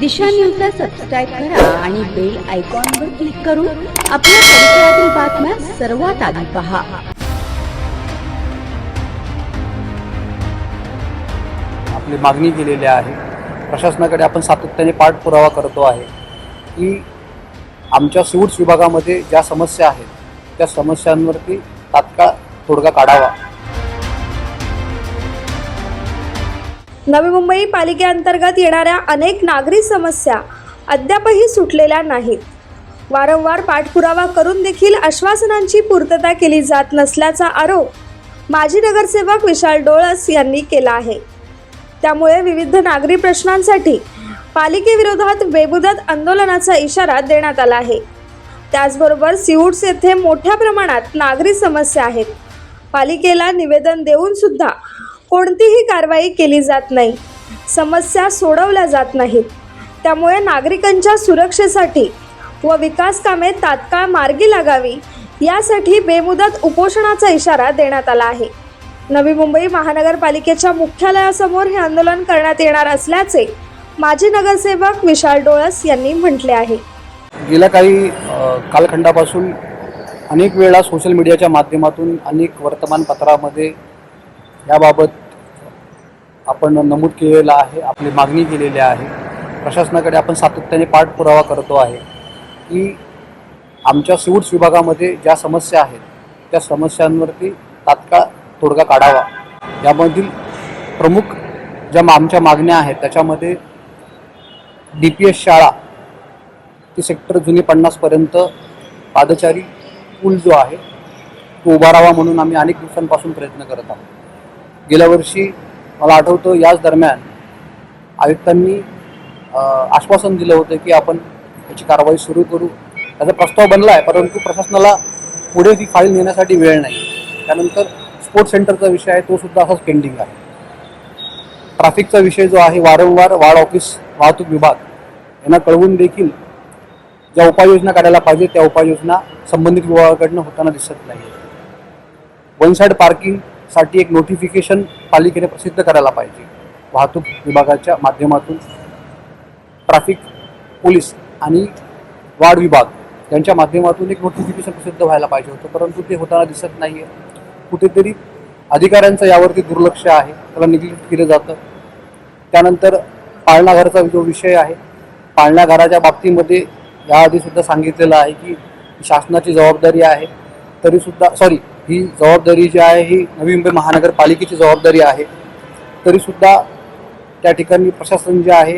दिशा न्यूजला सबस्क्राईब करा आणि बेल आयकॉनवर क्लिक करून आपल्या परिसरातील बातम्या सर्वात आधी पहा. आपली मागणी केलेली आहे. प्रशासनाकडे आपण सातत्याने पाठपुरावा करतो आहे की आमच्या सिवूड्स विभागामध्ये ज्या समस्या आहेत त्या समस्यांवरती तात्काळ तोडगा काढावा. नवी मुंबई पालिकेअंतर्गत येणाऱ्या अनेक नागरी समस्या अद्यापही सुटलेल्या नाहीत. वारंवार पाठपुरावा करून देखील आश्वासनांची पूर्तता केली जात नसल्याचा आरोप माजी नगरसेवक विशाल डोळस यांनी केला आहे. त्यामुळे विविध नागरी प्रश्नांसाठी पालिकेविरोधात बेबुदत आंदोलनाचा इशारा देण्यात आला आहे. त्याचबरोबर सिऊड्स येथे मोठ्या प्रमाणात नागरी समस्या आहेत. पालिकेला निवेदन देऊन सुद्धा कोणतीही कारवाई केली जात नाही. समस्या सोडवल्या जात नाहीत. त्यामुळे नागरिकांच्या सुरक्षेसाठी व विकास कामे तात्काळ मार्गी लागावी यासाठी बेमुदत उपोषणाचा इशारा देण्यात आला आहे. नवी मुंबई महानगरपालिकेच्या मुख्यालयासमोर हे आंदोलन करण्यात येणार असल्याचे माजी नगरसेवक विशाल डोळस यांनी म्हटले आहे. गेल्या काही कालखंडापासून अनेक वेळा सोशल मीडियाच्या माध्यमातून अनेक वर्तमानपत्रामध्ये याबाबत आपण नमूद केलेलं आहे आपली मागणी केलेली आहे. प्रशासनाकडे आपण सातत्याने पाठपुरावा करतो आहे की आमच्या सिवूड्स विभागामध्ये ज्या समस्या आहेत त्या समस्यांवरती तात्काळ तोडगा काढावा. यामधील प्रमुख ज्या मा- आमच्या मागण्या आहेत त्याच्यामध्ये डी पी एस शाळा ती सेक्टर जुनी पन्नासपर्यंत पादचारी पूल जो आहे तो उभारावा म्हणून आम्ही अनेक दिवसांपासून प्रयत्न करत आहोत. गेल्या वर्षी मला आठवतं याच दरम्यान आयुक्तांनी आश्वासन दिलं होतं की आपण याची कारवाई सुरू करू. त्याचा प्रस्ताव बनला आहे परंतु प्रशासनाला पुढे ती फाईल नेण्यासाठी वेळ नाही. त्यानंतर स्पोर्ट्स सेंटरचा विषय आहे तो सुद्धा असाच पेंडिंग आहे. ट्रॅफिकचा विषय जो आहे वारंवार वार्ड ऑफिस वाहतूक विभाग यांना कळवून देखील ज्या उपाययोजना काढायला पाहिजे त्या उपाययोजना संबंधित विभागाकडनं होताना दिसत नाही वन साईड साठी एक नोटिफिकेशन पालिकेने प्रसिद्ध करायला पाहिजे. वाहतूक विभागाच्या माध्यमातून ट्रॅफिक पोलीस आणि वार्ड विभाग यांच्या माध्यमातून एक नोटिफिकेशन प्रसिद्ध व्हायला पाहिजे होतं. परंतु ते होताना दिसत नाही आहे कुठेतरी अधिकाऱ्यांचं यावरती दुर्लक्ष आहे. त्याला निग्लेक्ट केलं जातं. त्यानंतर पाळणाघराचा जो विषय आहे पाळणाघराच्या बाबतीमध्ये याआधीसुद्धा सांगितलेलं आहे की शासनाची जबाबदारी आहे. तरीसुद्धा सॉरी ही जबाबदारी जी आहे ही नवी मुंबई महानगरपालिकेची जबाबदारी आहे. तरीसुद्धा त्या ठिकाणी प्रशासन जे आहे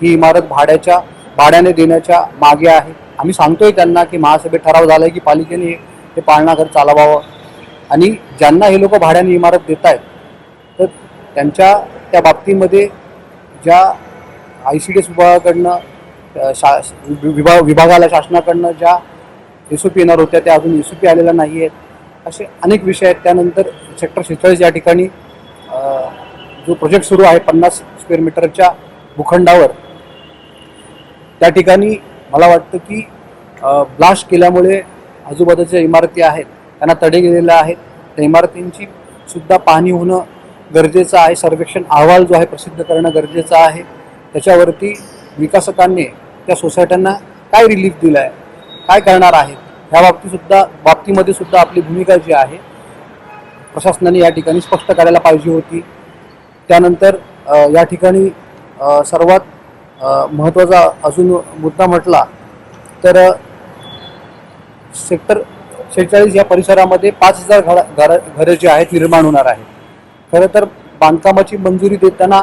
ही इमारत भाड्याच्या भाड्याने देण्याच्या मागे आहे. आम्ही सांगतोय त्यांना की महासभेत ठराव झाला आहे की पालिकेने हे- पाळणाघर चालवावं. आणि ज्यांना हे लोक भाड्याने इमारत देत आहेत तर त्यांच्या त्या बाबतीमध्ये ज्या आय सी डी एस विभागाकडनं शा विभाग विभागाला शासनाकडनं ज्या एस ओ पी येणार होत्या त्या अजून एस ओ पी आलेल्या नाही आहेत असे अनेक विषय आहेत. त्यानंतर सेक्टर शेहेचाळीस या ठिकाणी जो प्रोजेक्ट सुरू आहे पन्नास स्क्वेअर मीटरच्या भूखंडावर त्या ठिकाणी मला वाटतं की ब्लास्ट केल्यामुळे आजूबाजूच्या इमारती आहेत त्यांना तडे गेलेल्या आहेत. त्या इमारतींची सुद्धा पाहणी होणं गरजेचं आहे. सर्वेक्षण अहवाल जो आहे प्रसिद्ध करणं गरजेचं आहे. त्याच्यावरती विकासकांनी त्या सोसायट्यांना काय रिलीफ दिला आहे काय करणार आहेत? ह्या बाबतीतसुद्धा बाबतीमध्ये सुद्धा आपली भूमिका जी आहे प्रशासनाने या ठिकाणी स्पष्ट करायला पाहिजे होती. त्यानंतर या ठिकाणी सर्वात महत्त्वाचा अजून मुद्दा म्हटला तर सेक्टर शेहेचाळीस या परिसरामध्ये पाच हजार घरा घर घरं जी आहेत निर्माण होणार आहेत. खरं तर बांधकामाची मंजुरी देताना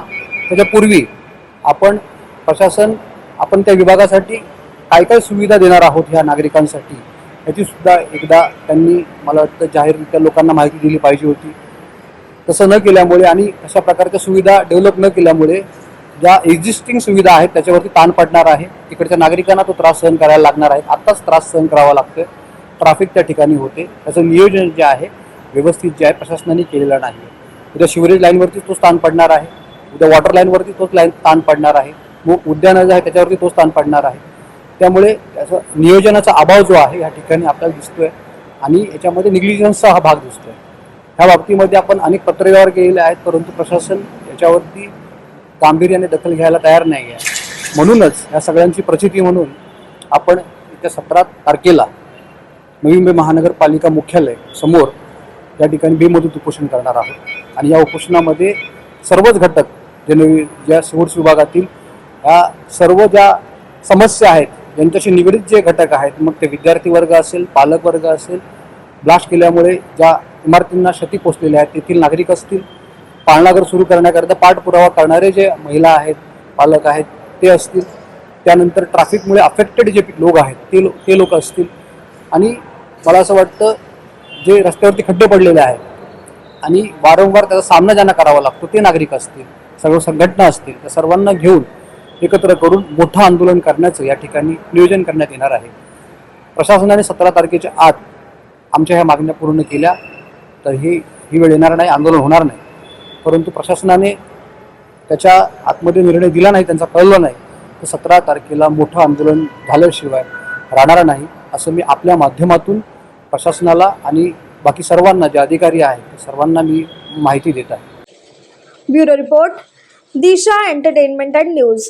त्याच्यापूर्वी आपण प्रशासन आपण त्या विभागासाठी काय काय सुविधा देणार आहोत ह्या नागरिकांसाठी? ह्याचीसुद्धा एकदा त्यांनी मला वाटतं जाहीररित्या लोकांना माहिती दिली पाहिजे होती. तसं न केल्यामुळे आणि अशा प्रकारच्या सुविधा डेव्हलप न केल्यामुळे ज्या एक्झिस्टिंग सुविधा आहेत त्याच्यावरती ताण पडणार आहे. तिकडच्या नागरिकांना तो त्रास सहन करायला लागणार आहे. आत्ताच त्रास सहन करावा लागतोय. ट्रॅफिक त्या ठिकाणी होते. त्याचं नियोजन जे आहे व्यवस्थित जे आहे प्रशासनाने केलेलं नाही उद्या शिवरेज लाईनवरती तोच ताण पडणार आहे. उद्या वॉटर लाईनवरती तोच लाईन ताण पडणार आहे. मग उद्यानं जे आहे त्याच्यावरती तोच ताण पडणार आहे. त्यामुळे त्याचा नियोजनाचा अभाव जो आहे या ठिकाणी आपल्याला दिसतोय आणि याच्यामध्ये निग्लिजन्सचा हा भाग दिसतोय. ह्या बाबतीमध्ये आपण अनेक पत्रव्यवहार केलेले आहेत परंतु प्रशासन याच्यावरती गांभीर्याने दखल घ्यायला तयार नाही आहे. म्हणूनच या सगळ्यांची प्रचिती म्हणून आपण येत्या सतरा तारखेला नवी मुंबई महानगरपालिका मुख्यालय समोर या ठिकाणी बेमुदत उपोषण करणार आहोत. आणि या उपोषणामध्ये सर्वच घटक जे नवी ज्या सिव्हिल्स विभागातील या सर्व ज्या समस्या आहेत यांच्याशी निगडीत जे घटक आहेत मग ते विद्यार्थी वर्ग असेल पालक वर्ग असेल ब्लास्ट केल्यामुळे ज्या इमारतींना क्षती पोचलेल्या आहेत तेथील नागरिक असतील पाळणाघर सुरू करण्याकरिता पाठपुरावा करणारे जे महिला आहेत पालक आहेत ते असतील. त्यानंतर ट्रॅफिकमुळे अफेक्टेड जे लोक आहेत ते लो ते लोक असतील. आणि मला असं वाटतं जे रस्त्यावरती खड्डे पडलेले आहेत आणि वारंवार त्याचा सामना ज्यांना करावा लागतो ते नागरिक असतील सर्व संघटना असतील त्या सर्वांना घेऊन एकत्र करून मोठं आंदोलन करण्याचं या ठिकाणी नियोजन करण्यात येणार आहे. प्रशासनाने सतरा तारखेच्या आत आमच्या ह्या मागण्या पूर्ण केल्या तर ही ही वेळ येणार नाही आंदोलन होणार नाही. परंतु प्रशासनाने त्याच्या आतमध्ये निर्णय दिला नाही त्यांचा कळलं नाही तर सतरा तारखेला मोठं आंदोलन झाल्याशिवाय राहणार नाही असं मी आपल्या माध्यमातून प्रशासनाला आणि बाकी सर्वांना जे अधिकारी आहेत सर्वांना मी माहिती देत आहे. Bureau report Disha entertainment and news.